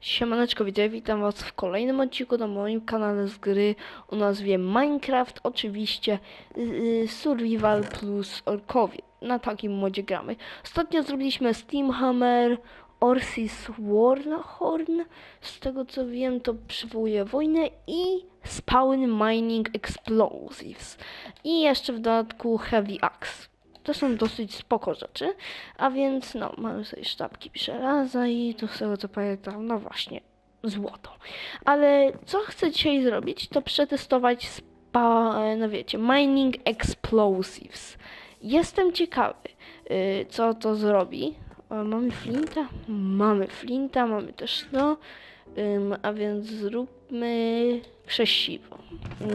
Siemaneczko, widzę, witam was w kolejnym odcinku na moim kanale z gry o nazwie Minecraft, oczywiście yy, Survival plus Orkowie. Na takim modzie gramy. Ostatnio zrobiliśmy Steamhammer, Orsis Warhorn, z tego co wiem to przywołuje wojnę i Spawn Mining Explosives i jeszcze w dodatku Heavy Axe. To są dosyć spoko rzeczy. A więc no, mamy sobie sztabki żelaza i to z tego co pamiętam, no właśnie, złoto. Ale co chcę dzisiaj zrobić, to przetestować spa, no wiecie, mining explosives. Jestem ciekawy, y, co to zrobi. Mamy flinta? Mamy flinta, mamy też no. A więc zróbmy krzesiwo.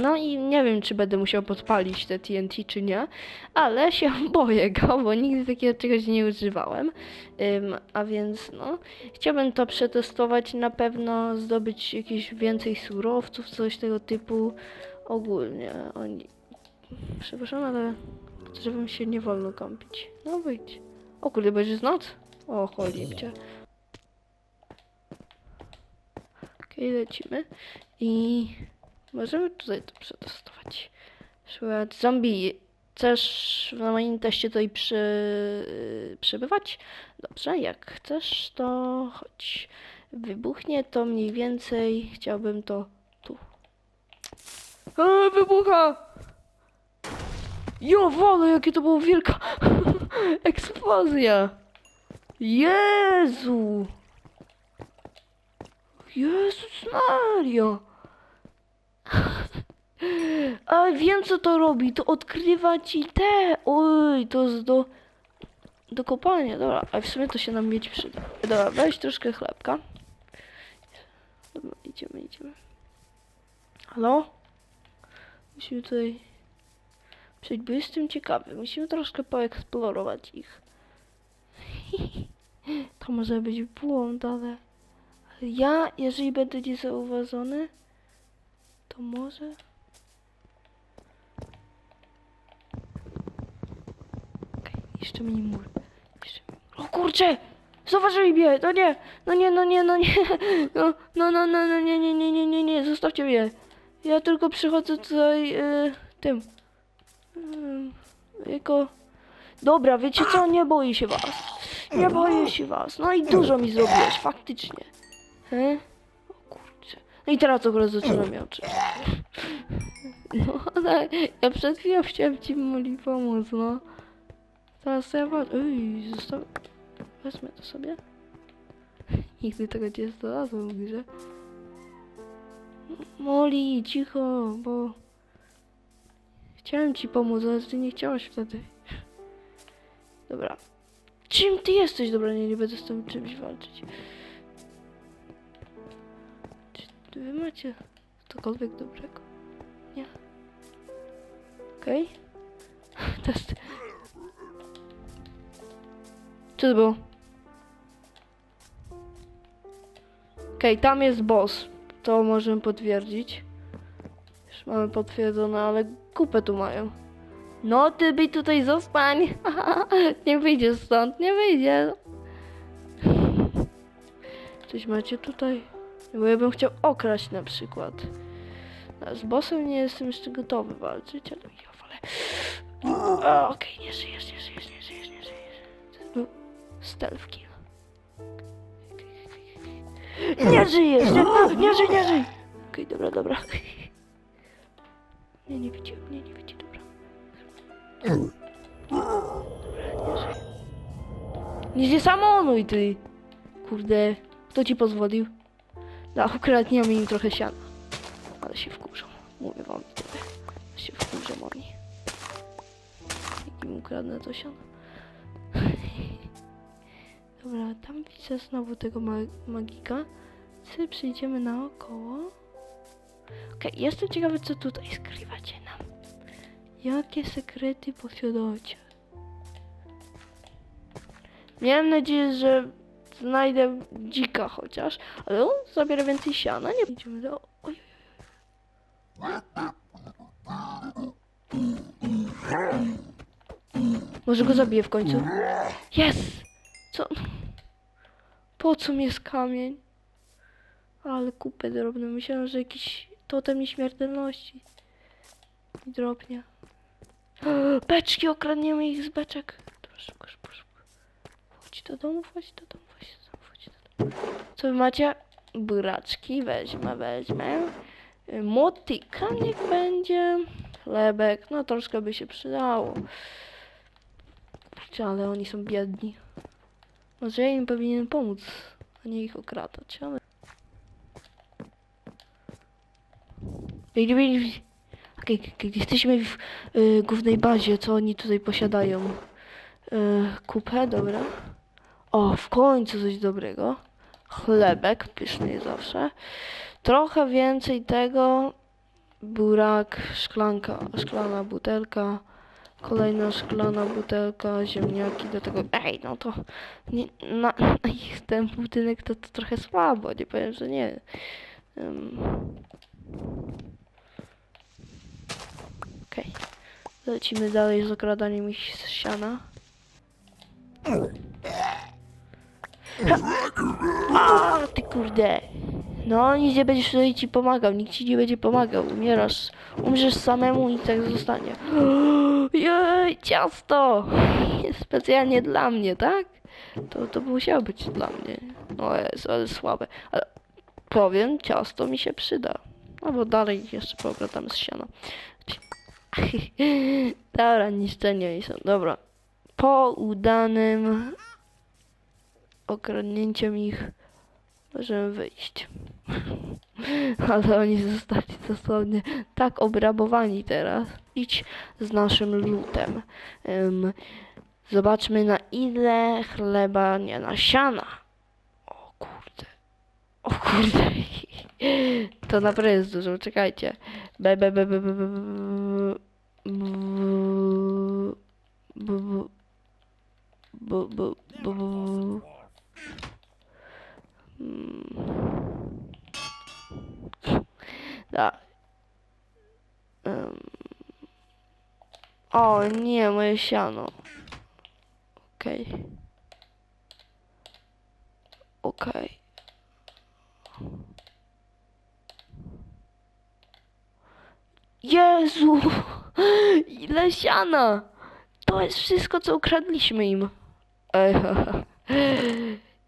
No i nie wiem, czy będę musiał podpalić te TNT, czy nie, ale się boję go, bo nigdy takiego czegoś nie używałem. A więc no, chciałbym to przetestować, na pewno zdobyć jakieś więcej surowców, coś tego typu. Ogólnie oni. Przepraszam, ale pod drzewem się nie wolno kąpić. No wyjdź. O kurde, już jest noc? O, cholipcie. Okej, lecimy. I możemy tutaj to przetestować. Szukać zombie. Chcesz na moim teście tutaj przy, przebywać? Dobrze, jak chcesz, to chodź. Wybuchnie to mniej więcej. Chciałbym to tu. E, wybucha! Jo, jakie to była wielka eksplozja! Jezu! Jezus Mario! A wiem co to robi, to odkrywa ci te. Oj, to jest do. Do kopania, dobra, a w sumie to się nam mieć przyda. Dobra, weź troszkę chlebka. Dobra, idziemy, idziemy. Halo? Musimy tutaj przejść, bo jestem ciekawy. Musimy troszkę poeksplorować ich. To może być błąd, ale... ja, jeżeli będę niezauważony, to może... Okej, jeszcze mi mur. Jeszcze. O kurczę! Zauważyli mnie! No nie! No nie, no nie, no nie! No, no, no, no, no nie, nie, nie, nie, nie, nie, zostawcie mnie! Ja tylko przychodzę tutaj e, tym. Ym, jako... Dobra, wiecie co? Nie boję się was. Nie boję się was. No i dużo mi zrobiłeś, faktycznie. He? O kurczę. No i teraz akurat zaczynam miauczyć. No, ale ja przed chwilą chciałem ci Moli pomóc, no. Teraz ja was... Ej, zostaw... Wezmę to sobie. Nigdy tego nie znalazłem w. Moli, cicho, bo... Chciałem ci pomóc, ale ty nie chciałaś wtedy. Dobra. Czym ty jesteś? Dobra, nie, nie będę z tym czymś walczyć. Czy wy macie cokolwiek dobrego? Nie. Okej. Test. Co to było? Okej, tam jest boss. To możemy potwierdzić. Już mamy potwierdzone, ale kupę tu mają. No, ty by tutaj zostań. nie wyjdziesz stąd, nie wyjdziesz. Coś macie tutaj? Bo ja bym chciał okraść na przykład. Z bossem nie jestem jeszcze gotowy walczyć, ale ja wolę. Okej, nie żyjesz, nie żyjesz, nie żyjesz, nie żyjesz. Był stealth kill. Nie żyjesz, nie, nie żyj, nie żyj. Okej, dobra, dobra. Nie, nie widzi, nie, nie widzi, dobra. Nie się samonuj ty! Kurde, kto ci pozwolił? Da, ukradniemy im trochę siana. Ale się wkurzą. Mówię wam tyle. się wkurzą oni. Jak im ukradnę to siano. Dobra, tam widzę znowu tego ma magika. Sobie przyjdziemy naokoło. Okej, jestem ciekawy co tutaj skrywacie nam. Jakie sekrety posiadacie? Miałem nadzieję, że znajdę dzika chociaż, ale on zabiera więcej siana. Nie będziemy do... Oj. Może go zabiję w końcu. Jest! Co? Po co mi jest kamień? Ale kupę drobną. Myślałem, że jakiś totem nieśmiertelności. I drobnie. Beczki, okradniemy ich z beczek. Szybko, szybko, szybko. Chodź do domu, chodź do domu, chodź do domu, chodź do domu. Co wy macie? Buraczki, weźmę, wezmę. Y, Motyka niech będzie. Chlebek, no troszkę by się przydało. Ale oni są biedni. Może ja im powinienem pomóc, a nie ich okradać, ale... Okej, okay, jesteśmy w y, głównej bazie, co oni tutaj posiadają. Y, kupę, dobra. O, w końcu coś dobrego. Chlebek, pyszny zawsze. Trochę więcej tego. Burak, szklanka, szklana butelka. Kolejna szklana butelka, ziemniaki do tego. Ej, no to nie, na, na ich ten budynek to, to trochę słabo, nie powiem, że nie. Ym. Okej. Lecimy dalej z okradaniem ich z siana. A, ty kurde. No, nic nie będziesz tutaj ci pomagał, nikt ci nie będzie pomagał. Umierasz, umrzesz samemu i tak zostanie. Jej, ciasto! Specjalnie dla mnie, tak? To, to musiało być dla mnie. No jest, ale słabe. Ale powiem, ciasto mi się przyda. No bo dalej jeszcze pogadamy z siana. Dobra, niszczenia mi są. Dobra. Po udanym okradnięciem ich możemy wyjść. Ale oni zostali dosłownie tak obrabowani teraz. Idź z naszym lutem. Ym, zobaczmy na ile chleba, nie na siana. O kurde. O kurde. To naprawdę jest dużo. Czekajcie. Be, be, be, be, be, be, be, be, be, be, be, Da. Em. O nie, moje siano. Okej. Okej. Jezu! Ile siana! To jest wszystko, co ukradliśmy im. Ej, haha.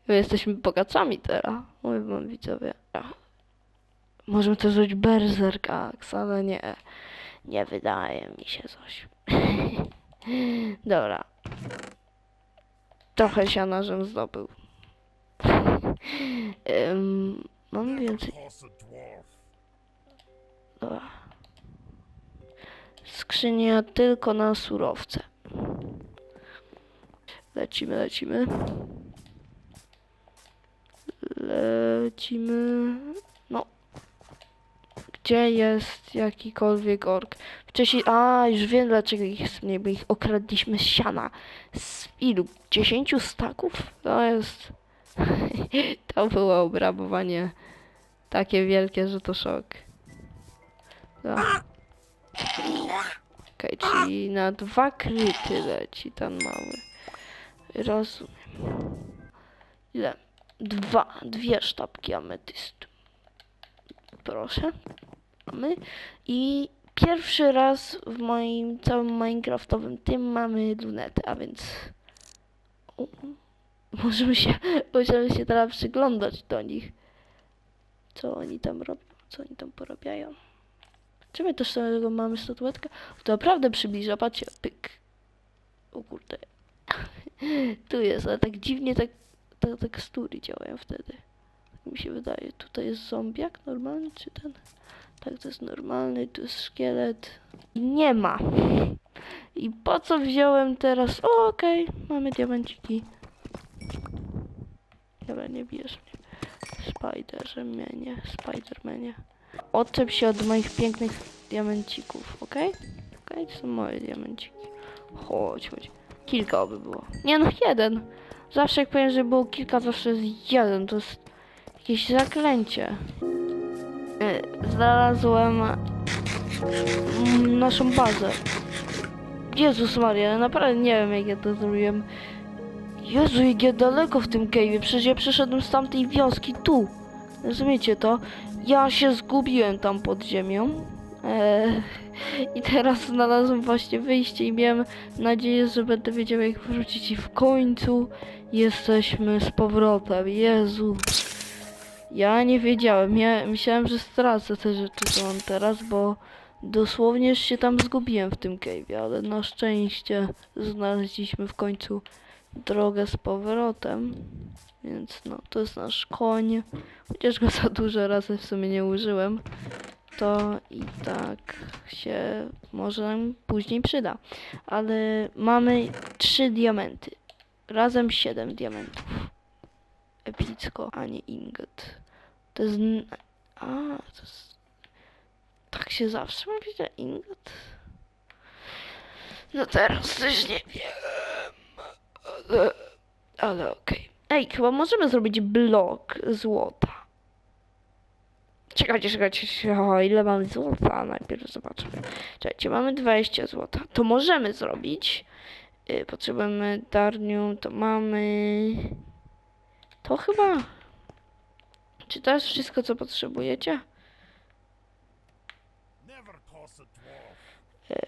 My jesteśmy bogacami teraz. Mówię wam widzowie. Możemy to zrobić berserk Axe, ale nie. Nie wydaje mi się coś. Dobra. Trochę siana, żem zdobył. Ym, mam więcej. Dobra. Skrzynia tylko na surowce. Lecimy, lecimy. Lecimy. No. Gdzie jest jakikolwiek ork? Wcześniej. A, już wiem dlaczego ich bo ich okradliśmy z siana. Z ilu? 10 staków? To jest. to było obrabowanie takie wielkie, że to szok. Okej, czyli na dwa kryty leci ten mały. Rozumiem. Ile? Dwa, dwie sztabki ametystu. Proszę. Mamy. I pierwszy raz w moim całym Minecraftowym tym mamy lunetę, a więc możemy się, możemy się teraz przyglądać do nich. Co oni tam robią, co oni tam porabiają. Czy my też samego mamy statuetkę? To naprawdę przybliża, patrzcie, pyk. O kurde. Tu jest, ale tak dziwnie tak, te tekstury działają wtedy. Tak mi się wydaje. Tutaj jest zombiak normalny, czy ten? Tak, to jest normalny, tu jest szkielet. Nie ma. I po co wziąłem teraz? O, okej, mamy diamenciki. Dobra, nie bierz mnie. Spidermanie, Spidermanie. Odczep się od moich pięknych diamencików, okej? Okej, to są moje diamenciki. Chodź, chodź. Kilka oby było. Nie no, jeden. Zawsze jak powiem, że było kilka, zawsze jest jeden. To jest jakieś zaklęcie. E, Znalazłem naszą bazę. Jezus Maria, naprawdę nie wiem jak ja to zrobiłem. Jezu, jak ja daleko w tym cave'ie. Przecież ja przyszedłem z tamtej wioski tu. Rozumiecie to? Ja się zgubiłem tam pod ziemią. Eee, I teraz znalazłem właśnie wyjście i miałem nadzieję, że będę wiedział jak wrócić i w końcu jesteśmy z powrotem. Jezu. Ja nie wiedziałem. Ja myślałem, że stracę te rzeczy, co mam teraz, bo dosłownie się tam zgubiłem w tym cave'ie, ale na szczęście znaleźliśmy w końcu drogę z powrotem. Więc no, to jest nasz koń. Chociaż go za dużo razy w sumie nie użyłem, to i tak się może nam później przyda. Ale mamy trzy diamenty. Razem siedem diamentów. Epicko, a nie ingot. To jest... A, to jest... Tak się zawsze mówi, że ingot? No teraz też nie wiem. Ale... Ale okej. Ej, chyba możemy zrobić blok złota. Czekajcie, czekajcie. O, ile mamy złota? Najpierw zobaczmy. Czekajcie, mamy 20 złota. To możemy zrobić. Yy, potrzebujemy darnium, to mamy... To chyba... Czy to jest wszystko, co potrzebujecie? Eee,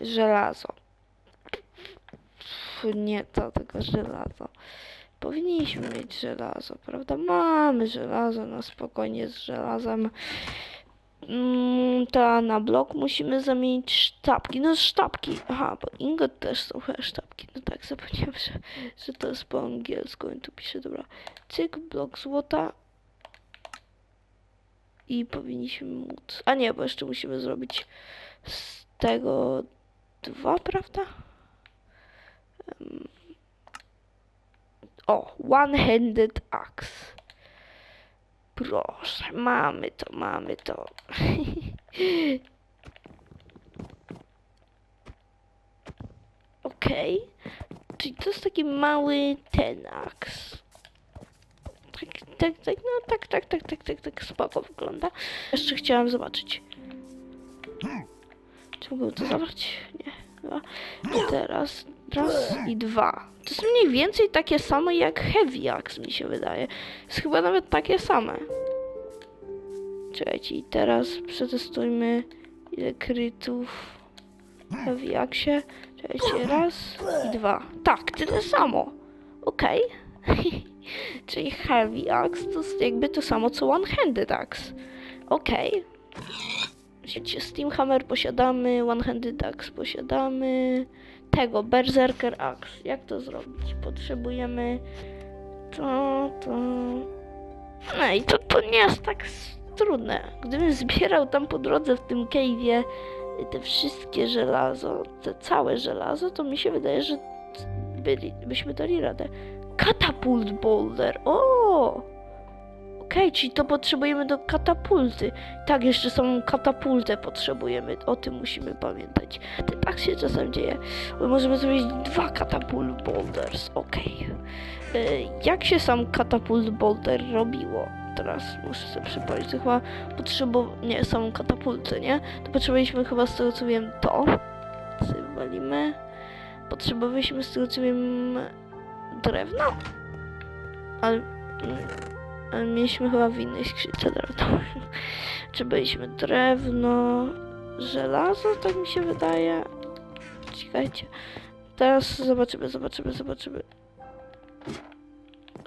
żelazo. Pff, nie to, tylko żelazo. Powinniśmy mieć żelazo, prawda? Mamy żelazo, no spokojnie z żelazem. Mm, to na blok musimy zamienić sztabki. No sztabki. Aha, bo ingot też są chyba sztabki. No tak, zapomniałem, że, że to jest po angielsku. I tu piszę, dobra. Cyk, blok złota. I powinniśmy móc. A nie, bo jeszcze musimy zrobić z tego dwa, prawda? Em, O, one-handed axe. Proszę, mamy to, mamy to. Okej. Czyli to jest taki mały ten aks. Tak, tak, tak, no tak, tak, tak, tak, tak, tak, spoko wygląda. Jeszcze chciałam zobaczyć. Czy mógłbym to zabrać? Nie, chyba. Teraz raz i dwa. To jest mniej więcej takie same jak Heavy Axe, mi się wydaje. Jest chyba nawet takie same. Czekajcie, i teraz przetestujmy ile krytów w Heavy Axe. Czekajcie, raz i dwa. Tak, tyle samo. Okej. Czyli Heavy Axe to jest jakby to samo co One-Handed Axe. Okej. Wiecie, Steamhammer posiadamy, One-Handed Axe posiadamy, tego, Berserker Axe. Jak to zrobić? Potrzebujemy to, to... No i to, to nie jest tak trudne. Gdybym zbierał tam po drodze w tym cave'ie te wszystkie żelazo, te całe żelazo, to mi się wydaje, że byli, byśmy dali radę. Katapult boulder, o! Okej, czyli to potrzebujemy do katapulty. Tak, jeszcze samą katapultę potrzebujemy. O tym musimy pamiętać. To tak się czasem dzieje. Bo możemy zrobić dwa katapult boulders. Okej. E, Jak się sam katapult boulder robiło? Teraz muszę sobie przypomnieć. To chyba potrzebował... Nie, samą katapultę, nie? To potrzebowaliśmy chyba z tego co wiem to. Sobie walimy. Potrzebowaliśmy z tego co wiem drewno. Ale... ale mieliśmy chyba w innej skrzynce drewno. Czy byliśmy drewno, żelazo, tak mi się wydaje. Czekajcie. Teraz zobaczymy, zobaczymy, zobaczymy.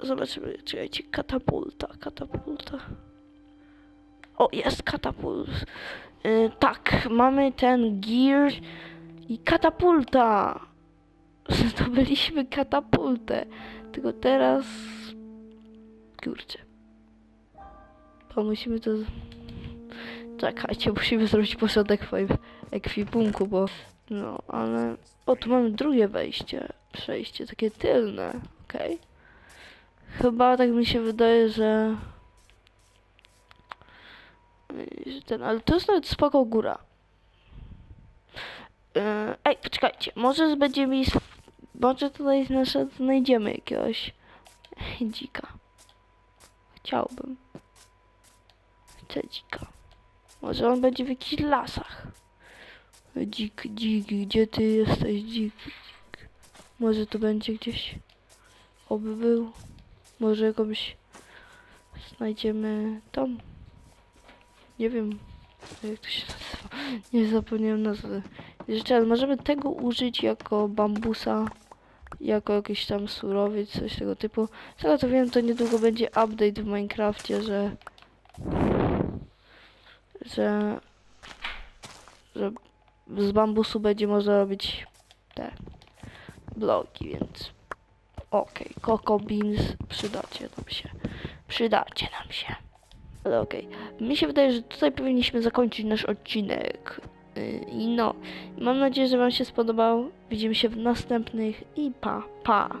Zobaczymy, czekajcie, katapulta, katapulta. O, jest katapult. Yy, tak, mamy ten gear i katapulta. Zdobyliśmy katapultę. Tylko teraz... Kurczę. To musimy to... Czekajcie, musimy zrobić porządek w moim ekwipunku, bo... No, ale... O, tu mamy drugie wejście. Przejście, takie tylne. Okej. Chyba tak mi się wydaje, że... ten, ale to jest nawet spoko góra. Yy, Ej, poczekajcie, może będzie mi... Może tutaj znajdziemy jakiegoś dzika. Chciałbym. Chcę dzika. Może on będzie w jakichś lasach. Dzik, dzik, gdzie ty jesteś, dzik, dzik. Może to będzie gdzieś. Oby był. Może jakąś znajdziemy tom. Nie wiem, jak to się nazywa. Nie zapomniałem nazwy. Jeszcze raz, możemy tego użyć jako bambusa, jako jakiś tam surowiec, coś tego typu. Z tego co wiem, to niedługo będzie update w Minecrafcie, że że że z bambusu będzie można robić te bloki, więc okej, Coco Beans przydacie nam się. Przydacie nam się. Ale okej. Mi się wydaje, że tutaj powinniśmy zakończyć nasz odcinek. Yy, I no, mam nadzieję, że Wam się spodobał. Widzimy się w następnych i pa, pa.